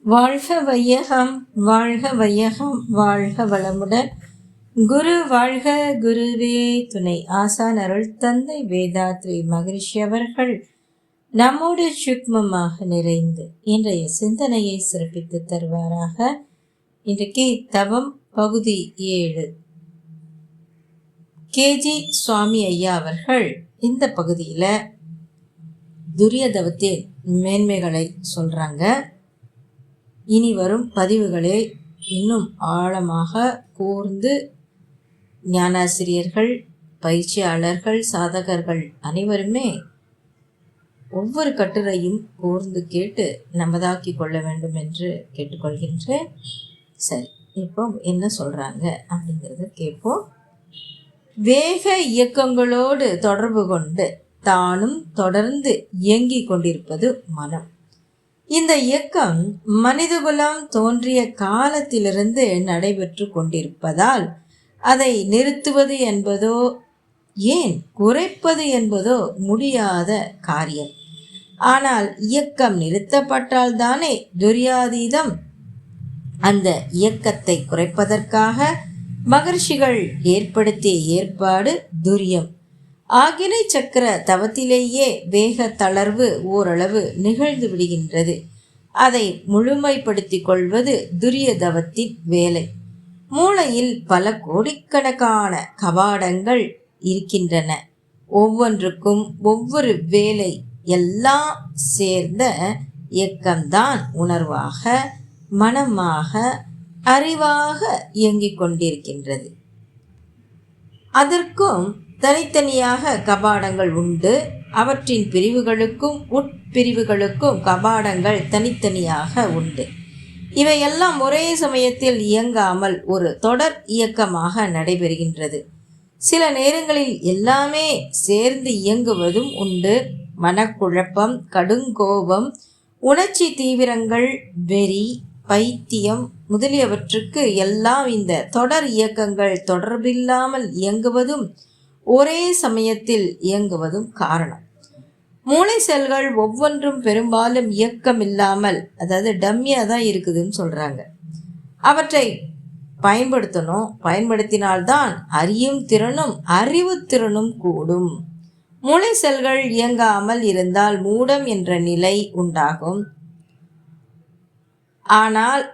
வாழ்க வையகம் வாழ்க வையகம் வாழ்க வளமுடன். குரு வாழ்க குருவே துணை ஆசான் அருள் தந்தை வேதாத்ரி மகரிஷி அவர்கள். நம்மோடு சுக்மமாக நிறைந்து இன்றைய சிந்தனையை சிறப்பித்து தருவாராக. இன்றைக்கு தவம் பகுதி ஏழு. கேஜி சுவாமி ஐயா அவர்கள் இந்த பகுதியில் துரியதவத்தின் மேன்மைகளை சொல்கிறாங்க இனி வரும் பதிவுகளே இன்னும் ஆழமாக கூர்ந்து ஞானாசிரியர்கள் பயிற்சியாளர்கள் சாதகர்கள் அனைவருமே ஒவ்வொரு கட்டுரையும் கூர்ந்து கேட்டு நமதாக்கி கொள்ள வேண்டும் என்று கேட்டுக்கொள்கின்றேன். சரி இப்போ என்ன சொல்கிறாங்க அப்படிங்கிறத கேட்போம். வேக இயக்கங்களோடு தொடர்பு கொண்டு தானும் தொடர்ந்து இயங்கிக் கொண்டிருப்பது மனம். இந்த இயக்கம் மனிதகுலம் தோன்றிய காலத்திலிருந்து நடைபெற்று கொண்டிருப்பதால் அதை நிறுத்துவது என்பதோ ஏன் குறைப்பது என்பதோ முடியாத காரியம். ஆனால் இயக்கம் நிறுத்தப்பட்டால்தானே துரியாதீதம். அந்த இயக்கத்தை குறைப்பதற்காக மகர்ஷிகள் ஏற்படுத்திய ஏற்பாடு துரியம். ஆகினை சக்கர தவத்திலேயே வேக தளர்வு ஓரளவு நிகழ்ந்து விடுகின்றது. அதை முழுமைப்படுத்தி கொள்வது துரிய தவத்தின் வேலை. மூளையில் பல கோடிக்கணக்கான கபாடங்கள் இருக்கின்றன. ஒவ்வொன்றுக்கும் ஒவ்வொரு வேலை எல்லாம் சேர்ந்த இயக்கம்தான் உணர்வாக மனமாக அறிவாக இயங்கிக் கொண்டிருக்கின்றது. அதற்கும் தனித்தனியாக கபாடங்கள் உண்டு. அவற்றின் பிரிவுகளுக்கும் உட்பிரிவுகளுக்கும் கபாடங்கள் தனித்தனியாக உண்டு. இவையெல்லாம் ஒரே சமயத்தில் இயங்காமல் ஒரு தொடர் இயக்கமாக நடைபெறுகின்றது. சில நேரங்களில் எல்லாமே சேர்ந்து இயங்குவதும் உண்டு. மனக்குழப்பம் கடுங்கோபம் உணர்ச்சி தீவிரங்கள் வெறி பைத்தியம் முதலியவற்றுக்கு எல்லாம் இந்த தொடர் இயக்கங்கள் தொடர்பில்லாமல் இயங்குவதும் ஒரே சமயத்தில் இயங்குவதும் காரணம். மூளை செல்கள் ஒவ்வொன்றும் பெரும்பாலும் இயக்கம் இல்லாமல் அதாவது டம்மியாக தான் இருக்குதுன்னு சொல்கிறாங்க அவற்றை பயன்படுத்தணும். பயன்படுத்தினால்தான் அறியும் திறனும் அறிவு திறனும் கூடும். மூளை செல்கள் இயங்காமல் இருந்தால் மூடம் என்ற நிலை உண்டாகும். ஆனால்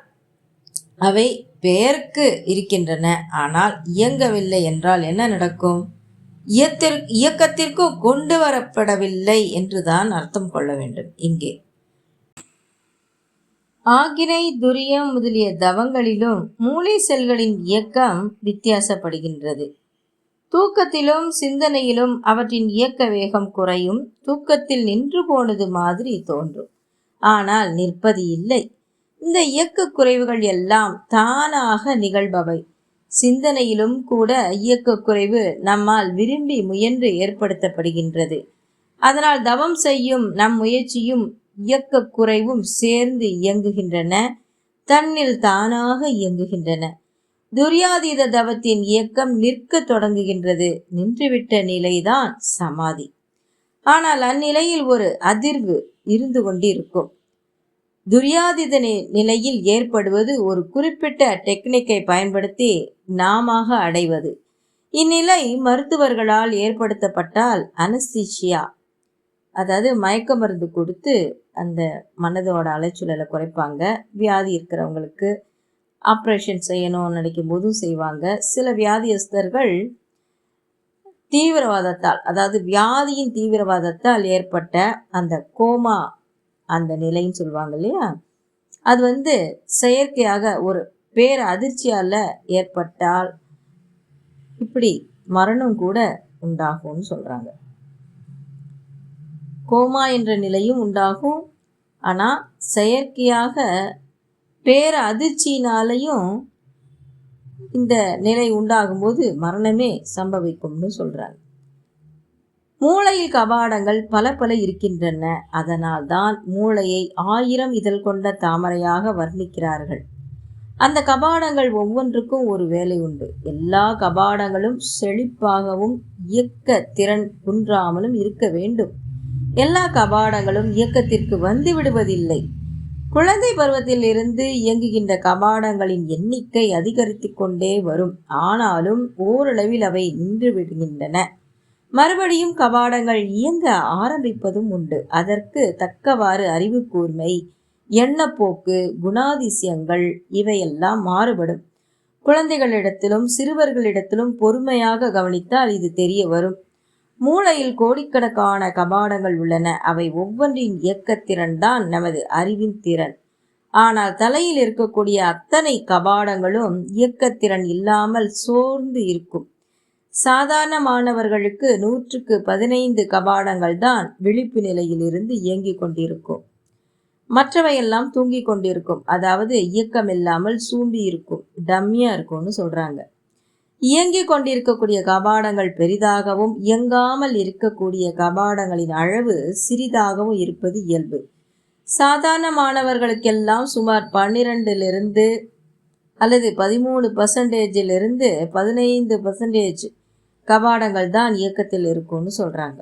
அவை பெயருக்கு இருக்கின்றன. ஆனால் இயங்கவில்லை என்றால் என்ன நடக்கும்? இயக்கத்திற்கு கொண்டு வரப்படவில்லை என்றுதான் அர்த்தம் கொள்ள வேண்டும். இங்கே. ஆகினை துரியம் முதலிய தவங்களிலும் மூளை செல்களின் இயக்கம் வித்தியாசப்படுகின்றது. தூக்கத்திலும் சிந்தனையிலும் அவற்றின் இயக்க வேகம் குறையும். தூக்கத்தில் நின்று போனது மாதிரி தோன்றும். ஆனால் நிற்பது இல்லை. இந்த இயக்க குறைவுகள் எல்லாம் தானாக நிகழ்பவை. சிந்தனையிலும் கூட இயக்க குறைவு நம்மால் விரும்பி முயன்று ஏற்படுத்தப்படுகின்றது. அதனால் தவம் செய்யும் நம் முயற்சியும் இயக்க குறைவும் சேர்ந்து இயங்குகின்றன தன்னில் தானாக இயங்குகின்றன. துரியாதீத தவத்தின் இயக்கம் நிற்க தொடங்குகின்றது நின்றுவிட்ட நிலைதான் சமாதி. ஆனால் அந்நிலையில் ஒரு அதிர்வு இருந்து கொண்டிருக்கும். துரியாதித நிலையில் ஏற்படுவது ஒரு குறிப்பிட்ட டெக்னிக்கை பயன்படுத்தி நாம அடைவது. இந்நிலை மருத்துவர்களால் ஏற்படுத்தப்பட்டால் அனஸ்தீஷியா அதாவது மயக்க மருந்து கொடுத்து அந்த மனதோட அலைச்சூழலை குறைப்பாங்க. வியாதி இருக்கிறவங்களுக்கு ஆப்ரேஷன் செய்யணும்னு நினைக்கும் போதும் செய்வாங்க. சில வியாதியஸ்தர்கள் தீவிரவாதத்தால் அதாவது வியாதியின் தீவிரவாதத்தால் ஏற்பட்ட அந்த கோமா அந்த நிலைன்னு சொல்லுவாங்க இல்லையா? அது வந்து செயற்கையாக ஒரு பேர் அதிர்ச்சியால் ஏற்பட்டால் இப்படி மரணம் கூட உண்டாகும்னு சொல்கிறாங்க கோமா என்ற நிலையும் உண்டாகும். ஆனால் செயற்கையாக பேர அதிர்ச்சியினாலையும் இந்த நிலை உண்டாகும்போது மரணமே சம்பவிக்கும்னு சொல்கிறாங்க மூளையில் கபாடங்கள் பல பல இருக்கின்றன. அதனால் தான் மூளையை ஆயிரம் இதழ் கொண்ட தாமரையாக வர்ணிக்கிறார்கள். அந்த கபாடங்கள் ஒவ்வொன்றுக்கும் ஒரு வேலை உண்டு. எல்லா கபாடங்களும் செழிப்பாகவும் இயக்க திறன் குன்றாமலும் இருக்க வேண்டும். எல்லா கபாடங்களும் இயக்கத்திற்கு வந்து விடுவதில்லை. குழந்தை பருவத்தில் இருந்து இயங்குகின்ற கபாடங்களின் எண்ணிக்கை அதிகரித்து கொண்டே வரும். ஆனாலும் ஓரளவில் அவை நின்று விடுகின்றன. மறுபடியும் கபாடங்கள் இயங்க ஆரம்பிப்பதும் உண்டு. அதற்கு தக்கவாறு அறிவு கூர்மை எண்ணப்போக்கு குணாதிசயங்கள் இவையெல்லாம் மாறுபடும். குழந்தைகளிடத்திலும் சிறுவர்களிடத்திலும் பொறுமையாக கவனித்தால் இது தெரிய வரும். மூளையில் கோடிக்கணக்கான கபாடங்கள் உள்ளன. அவை ஒவ்வொன்றின் இயக்கத்திறன் தான் நமது அறிவின் திறன். ஆனால் தலையில் இருக்கக்கூடிய அத்தனை கபாடங்களும் இயக்கத்திறன் இல்லாமல் சோர்ந்து இருக்கும். சாதாரண மாணவர்களுக்கு நூற்றுக்கு பதினைந்து கபாடங்கள் தான் விழிப்பு நிலையிலிருந்து இயங்கிக் கொண்டிருக்கும். மற்றவையெல்லாம் தூங்கி கொண்டிருக்கும். அதாவது இயக்கம் இல்லாமல் சூம்பி இருக்கும் டம்மியா இருக்கும்னு சொல்றாங்க. இயங்கிக் கொண்டிருக்கக்கூடிய கபாடங்கள் பெரிதாகவும் இயங்காமல் இருக்கக்கூடிய கபாடங்களின் அளவு சிறிதாகவும் இருப்பது இயல்பு. சாதாரண மாணவர்களுக்கெல்லாம் சுமார் பன்னிரெண்டிலிருந்து அல்லது பதிமூணு பர்சன்டேஜிலிருந்து பதினைந்து பர்சன்டேஜ் கபாடங்கள் தான் இயக்கத்தில் இருக்கும்னு சொல்கிறாங்க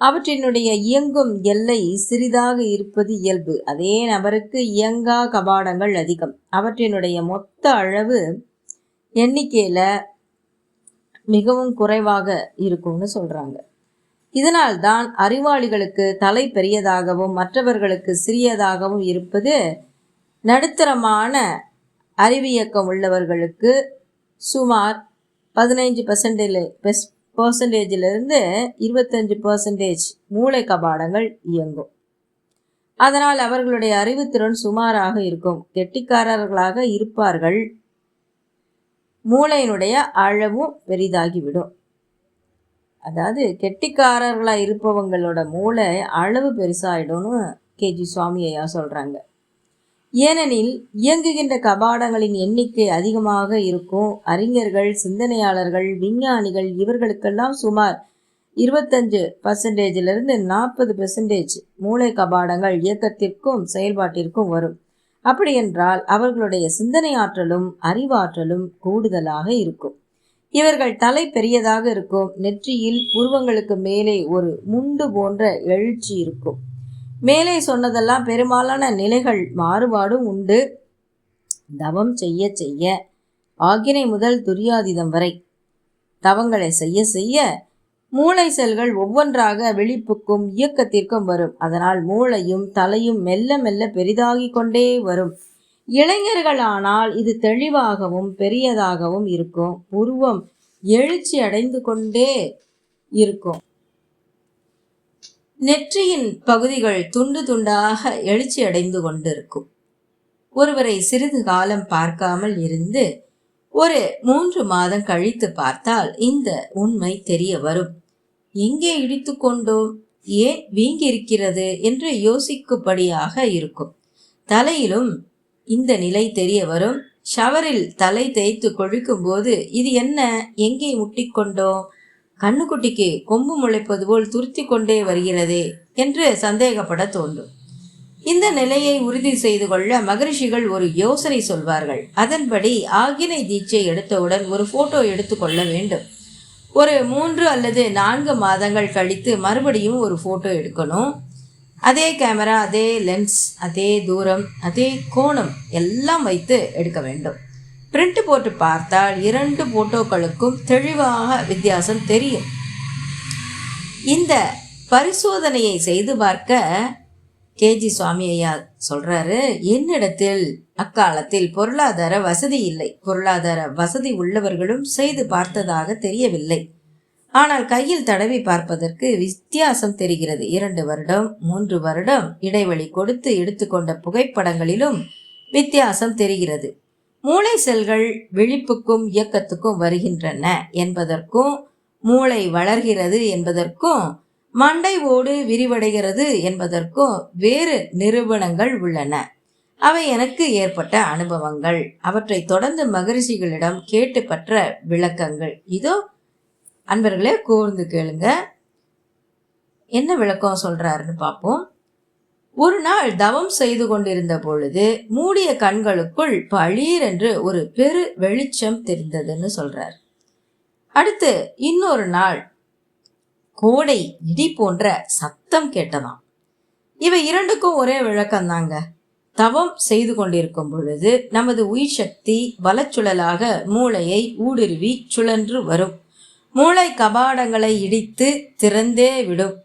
அவற்றினுடைய இயங்கும் எல்லை சிறிதாக இருப்பது இயல்பு. அதே நபருக்கு இயங்கா கபாடங்கள் அதிகம். அவற்றினுடைய மொத்த அளவு எண்ணிக்கையில் மிகவும் குறைவாக இருக்கும்னு சொல்கிறாங்க இதனால் தான் அறிவாளிகளுக்கு தலை பெரியதாகவும் மற்றவர்களுக்கு சிறியதாகவும் இருப்பது நடுத்தரமான அறிவியக்கம் உள்ளவர்களுக்கு சுமார் பதினைஞ்சு பர்சன்டேஜ் பெஸ் பர்சன்டேஜிலிருந்து இருபத்தஞ்சு பர்சன்டேஜ் மூளை கபாடங்கள் இயங்கும். அதனால் அவர்களுடைய அறிவுத்திறன் சுமாராக இருக்கும். கெட்டிக்காரர்களாக இருப்பார்கள். மூளையினுடைய அளவும் பெரிதாகிவிடும். அதாவது கெட்டிக்காரர்களாக இருப்பவங்களோட மூளை அளவு பெருசாகிடும்னு கேஜி சுவாமி ஐயா சொல்கிறாங்க ஏனெனில் இயங்குகின்ற கபாடங்களின் எண்ணிக்கை அதிகமாக இருக்கும். அறிஞர்கள் சிந்தனையாளர்கள் விஞ்ஞானிகள் இவர்களுக்கெல்லாம் சுமார் இருபத்தஞ்சு பர்சன்டேஜிலிருந்து நாற்பது பெர்சன்டேஜ் மூளை கபாடங்கள் இயக்கத்திற்கும் செயல்பாட்டிற்கும் வரும். அப்படியென்றால் அவர்களுடைய சிந்தனை ஆற்றலும் அறிவாற்றலும் கூடுதலாக இருக்கும். இவர்கள் தலை பெரியதாக இருக்கும். நெற்றியில் புருவங்களுக்கு மேலே ஒரு முண்டு போன்ற எழுச்சி இருக்கும். மேலே சொன்னதெல்லாம் பெரும்பாலான நிலைகள் மாறுபாடும் உண்டு. தவம் செய்ய செய்ய ஆகினை முதல் துரியாதிதம் வரை தவங்களை செய்ய செய்ய மூளை செல்கள் ஒவ்வொன்றாக விழிப்புக்கும் இயக்கத்திற்கும் வரும். அதனால் மூளையும் தலையும் மெல்ல மெல்ல பெரிதாகிக் கொண்டே வரும். இளைஞர்களானால் இது தெளிவாகவும் பெரியதாகவும் இருக்கும். உருவம் எழுச்சி அடைந்து கொண்டே இருக்கும். நெற்றியின் பகுதிகள் துண்டு துண்டாக எழுச்சி அடைந்து கொண்டிருக்கும். ஒருவரை சிறிது காலம் பார்க்காமல் இருந்து ஒரு மூன்று மாதம் கழித்து பார்த்தால் இந்த உண்மை தெரிய வரும். எங்கே இடித்து கொண்டோம்? ஏன் வீங்கியிருக்கிறது? என்று யோசிக்கும்படியாக இருக்கும். தலையிலும் இந்த நிலை தெரிய வரும். ஷவரில் தலை தேய்த்து கொழிக்கும் போது இது என்ன? எங்கே முட்டிக்கொண்டோம் கண்ணுக்குட்டிக்கு கொம்பு முளைப்பது போல் துருத்தி கொண்டே வருகிறதே என்று சந்தேகப்பட தோன்றும். இந்த நிலையை உறுதி செய்து கொள்ள மகரிஷிகள் ஒரு யோசனை சொல்வார்கள். அதன்படி ஆகினை தீட்சை எடுத்தவுடன் ஒரு போட்டோ எடுத்துக்கொள்ள வேண்டும். ஒரு மூன்று அல்லது நான்கு மாதங்கள் கழித்து மறுபடியும் ஒரு ஃபோட்டோ எடுக்கணும். அதே கேமரா அதே லென்ஸ் அதே தூரம் அதே கோணம் எல்லாம் வைத்து எடுக்க வேண்டும். பிரிண்ட் போட்டு பார்த்தால் இரண்டு போட்டோக்களுக்கும் தெளிவாக வித்தியாசம் தெரியும். இந்த பரிசோதனையை செய்து பார்க்க கேஜி சுவாமி ஐயா சொல்றாரு என்னிடத்தில் அக்காலத்தில் பொருளாதார வசதி இல்லை. பொருளாதார வசதி உள்ளவர்களும் செய்து பார்த்ததாக தெரியவில்லை. ஆனால் கையில் தடவி பார்ப்பதற்கு வித்தியாசம் தெரிகிறது. இரண்டு வருடம் மூன்று வருடம் இடைவெளி கொடுத்து எடுத்துக்கொண்ட புகைப்படங்களிலும் வித்தியாசம் தெரிகிறது. மூளை செல்கள் விழிப்புக்கும் இயக்கத்துக்கும் வருகின்றன என்பதற்கும் மூளை வளர்கிறது என்பதற்கும் மண்டை ஓடு விரிவடைகிறது என்பதற்கும் வேறு நிறுவனங்கள் உள்ளன. அவை எனக்கு ஏற்பட்ட அனுபவங்கள். அவற்றை தொடர்ந்து மகரிஷிகளிடம் கேட்டு பற்ற விளக்கங்கள். இதோ அன்பர்களே கூர்ந்து கேளுங்க. என்ன விளக்கம் சொல்றாருன்னு பார்ப்போம். ஒரு நாள் தவம் செய்து கொண்டிருந்த பொழுது மூடிய கண்களுக்குள் பளீர் என்று ஒரு பெரு வெளிச்சம் தெரிந்ததுன்னு சொல்றார். அடுத்து இன்னொரு நாள் கோடை இடி போன்ற சத்தம் கேட்டதாம். இவை இரண்டுக்கும் ஒரே விளக்கம்தாங்க. தவம் செய்து கொண்டிருக்கும் பொழுது நமது உயிர் சக்தி வலச்சுழலாக மூளையை ஊடுருவி சுழன்று வரும். மூளை கபாடங்களை இடித்து திறந்தே விடும்.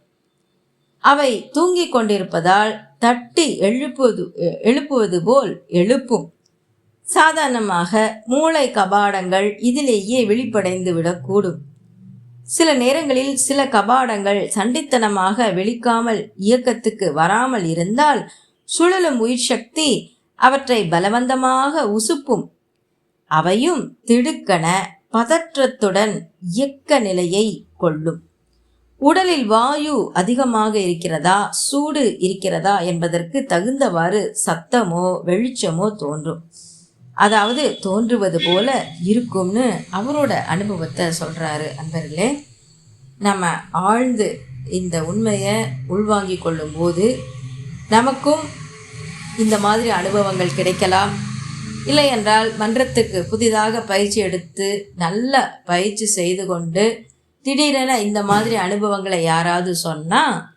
அவை தூங்கிக் கொண்டிருப்பதால் தட்டி எழுப்புவது எழுப்புவது போல் எழுப்பும். சாதாரணமாக மூளை கபாடங்கள் இதிலேயே வெளிப்படைந்து விடக்கூடும். சில நேரங்களில் சில கபாடங்கள் சண்டித்தனமாக வெளிக்காமல் இயக்கத்துக்கு வராமல் இருந்தால் சுழலும் உயிர் சக்தி அவற்றை பலவந்தமாக உசுப்பும். அவையும் திடுக்கன பதற்றத்துடன் இயக்க நிலையை கொள்ளும். உடலில் வாயு அதிகமாக இருக்கிறதா? சூடு இருக்கிறதா? என்பதற்கு தகுந்தவாறு சத்தமோ வெளிச்சமோ தோன்றும். அதாவது தோன்றுவது போல இருக்கும்னு அவரோட அனுபவத்தை சொல்கிறாரு அன்பர்களே. நம்ம ஆழ்ந்து இந்த உண்மையை உள்வாங்கிக் கொள்ளும்போது நமக்கும் இந்த மாதிரி அனுபவங்கள் கிடைக்கலாம். இல்லை என்றால் மன்றத்துக்கு புதிதாக பயிற்சி எடுத்து நல்ல பயிற்சி செய்து கொண்டு திடீரென இந்த மாதிரி அனுபவங்களை யாராவது சொன்னால்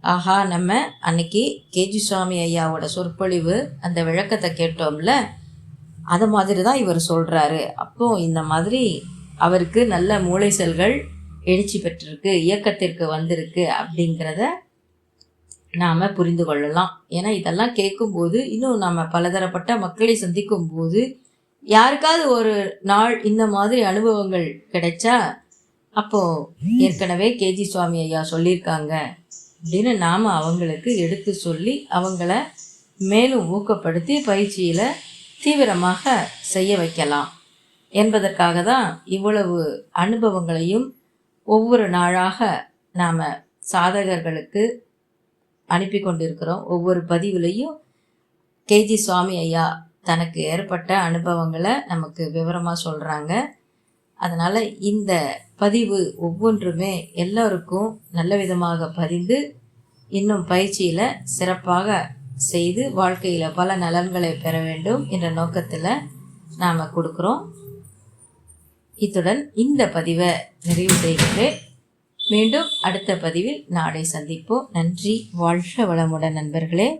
ஆஹா நம்ம அன்னைக்கு கேஜி சுவாமி ஐயாவோட சொற்பொழிவு அந்த விளக்கத்தை கேட்டோம்ல அதை மாதிரி தான் இவர் சொல்கிறாரு அப்போ இந்த மாதிரி அவருக்கு நல்ல மூளை செல்கள் எழுச்சி பெற்றிருக்கு இயக்கத்திற்கு வந்திருக்கு அப்படிங்கிறத நாம் புரிந்து கொள்ளலாம். ஏன்னா இதெல்லாம் கேட்கும்போது இன்னும் நாம் பலதரப்பட்ட மக்களை சந்திக்கும் போது யாருக்காவது ஒரு நாள் இந்த மாதிரி அனுபவங்கள் கிடைச்சா அப்போது ஏற்கனவே கேஜி சுவாமி ஐயா சொல்லியிருக்காங்க அப்படின்னு நாம் அவங்களுக்கு எடுத்து சொல்லி அவங்கள மேலும் ஊக்கப்படுத்தி பயிற்சியில் தீவிரமாக செய்ய வைக்கலாம் என்பதற்காக தான் இவ்வளவு அனுபவங்களையும் ஒவ்வொரு நாளாக நாம் சாதகர்களுக்கு அனுப்பி கொண்டிருக்கிறோம். ஒவ்வொரு பதிவுலையும் கேஜி சுவாமி ஐயா தனக்கு ஏற்பட்ட அனுபவங்களை நமக்கு விவரமாக சொல்கிறாங்க அதனால் இந்த பதிவு ஒவ்வொன்றுமே எல்லோருக்கும் நல்ல விதமாக பதிந்து இன்னும் பயிற்சியில் சிறப்பாக செய்து வாழ்க்கையில் பல நலன்களை பெற வேண்டும் என்ற நோக்கத்தில் நாம் கொடுக்குறோம். இத்துடன் இந்த பதிவை நிறைவு செய்கிறேன். மீண்டும் அடுத்த பதிவில் நாளை சந்திப்போம். நன்றி வாழ்க வளமுடன் நண்பர்களே.